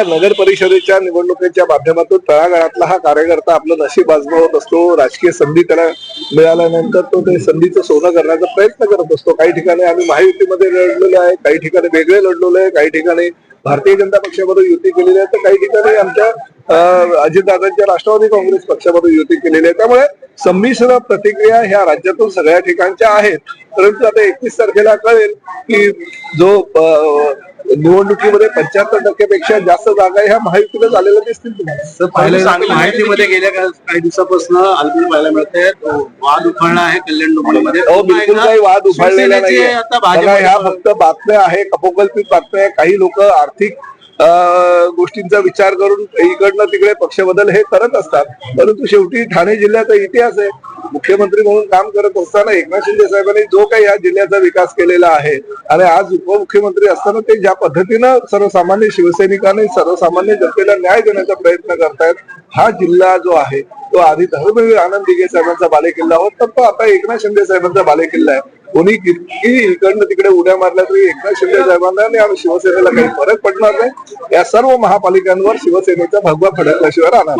या नगर परिषदेच्या निवडणुकीच्या माध्यमातून तळागाळातला हा कार्यकर्ता आपलं नशीब आजमावत असतो. राजकीय संधी त्याला मिळाल्यानंतर तो ते संधीचं सोनं करण्याचा प्रयत्न करत असतो. काही ठिकाणी आम्ही महायुतीमध्ये लढलेलो आहे काही ठिकाणी वेगळे लढलेलो आहे काही ठिकाणी भारतीय जनता पक्षामध्ये युती केलेली आहे तर काही ठिकाणी आमच्या अं, अजितदादांच्या राष्ट्रवादी काँग्रेस पक्षामध्ये युती केलेली आहे. त्यामुळे संमिश्र प्रतिक्रिया ह्या राज्यातून सगळ्या ठिकाणच्या आहेत. परंतु आता एकतीस तारखेला कळेल की जो निवडणुकीमध्ये पंच्याहत्तर टक्क्यापेक्षा जास्त जागा ह्या महायुतीला झालेल्या दिसतील तुम्हाला. माहितीमध्ये गेल्या काही दिवसापासून अल्पी पाहायला मिळते. वाद उफाळला आहे कल्याण अहो बिलकुल काही वाद उफाळलेला नाही ह्या फक्त बातम्या आहे कपोकल्पित बातम्या आहे काही लोक आर्थिक गोष्टींचा विचार करून इकडनं तिकडे पक्षबदल हे करत असतात. परंतु शेवटी ठाणे जिल्ह्याचा इतिहास आहे. मुख्यमंत्री म्हणून काम करत असताना एकनाथ शिंदे साहेबांनी जो काही या जिल्ह्याचा विकास केलेला आहे आणि आज उपमुख्यमंत्री असताना ते ज्या पद्धतीनं सर्वसामान्य शिवसैनिकांनी सर्वसामान्य जनतेला न्याय देण्याचा प्रयत्न करतायत हा जिल्हा जो आहे तो आधी धर्मवीर आनंद दिघे साहेबांचा बालेकिल्ला होता तर तो आता एकनाथ शिंदे साहेबांचा बालेकिल्ला आहे. कोणी किती इकडनं तिकडे उड्या मारल्या तरी एकनाथ शिंदे साहेबांना आणि आम्ही शिवसेनेला काही फरक पडणार नाही. या सर्व महापालिकांवर शिवसेनेचा भगवा फडकल्याशिवाय राहणार